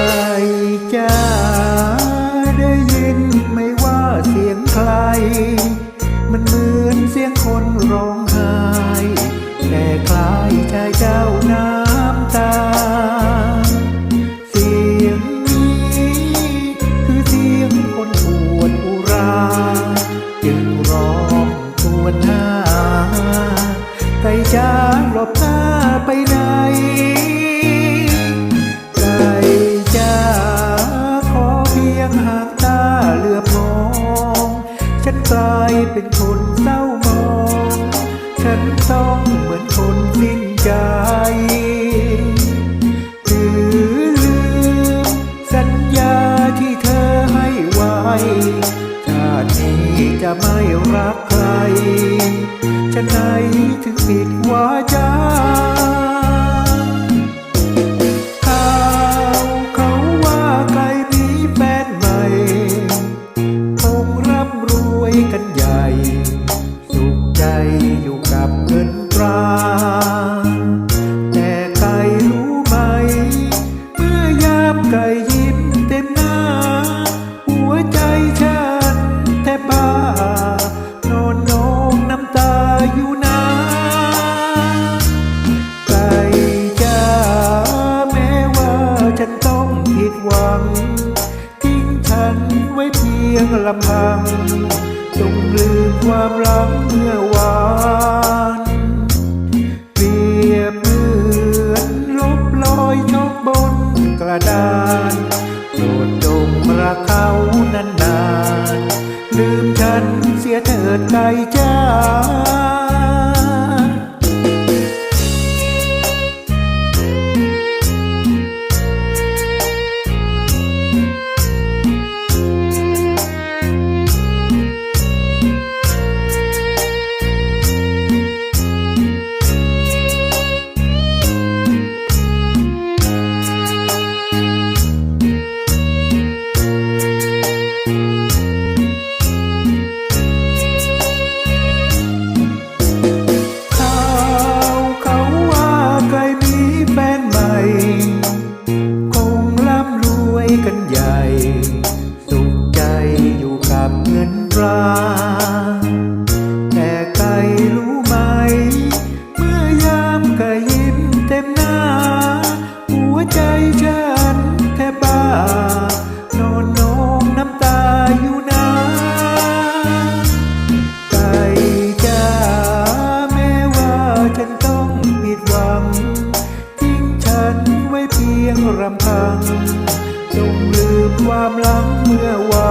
ใส่จ้าได้ยินไม่ว่าเสียงใคร มันเหมือนเสียงคนร้องไห้แต่คลายชายเจ้าน้ำตา เสียงนี้คือเสียงคนปวดอุรา จึงร้องปวดหน้าไก่จ้าหลบตาไป เ็นคนเศร้ามอง ฉันต้องเหมือนคนสิ้นใจหรือลืมสัญญาที่เธอให้ไว้ชาตินี้จะไม่รักใคร ฉันให้ ใจอยู่กับเงินตราแต่ไก่รู้ไหม เมื่อยาบไก่ยิ้มเต็มหน้า หัวใจฉันแทบบ้านอนนองน้ำตาอยู่นาไก่จ้าแม้ว่าฉันต้องผิดหวัง ทิ้งฉันไว้เพียงลำพัง จงลืมความรักเมื่อวานเปรียบเหมือนลบลอยทกบนกระดานโปรดจงรักเขานานๆลืมฉันเสียเถิดใจจ้า guide. ล้ำเมื่อวาน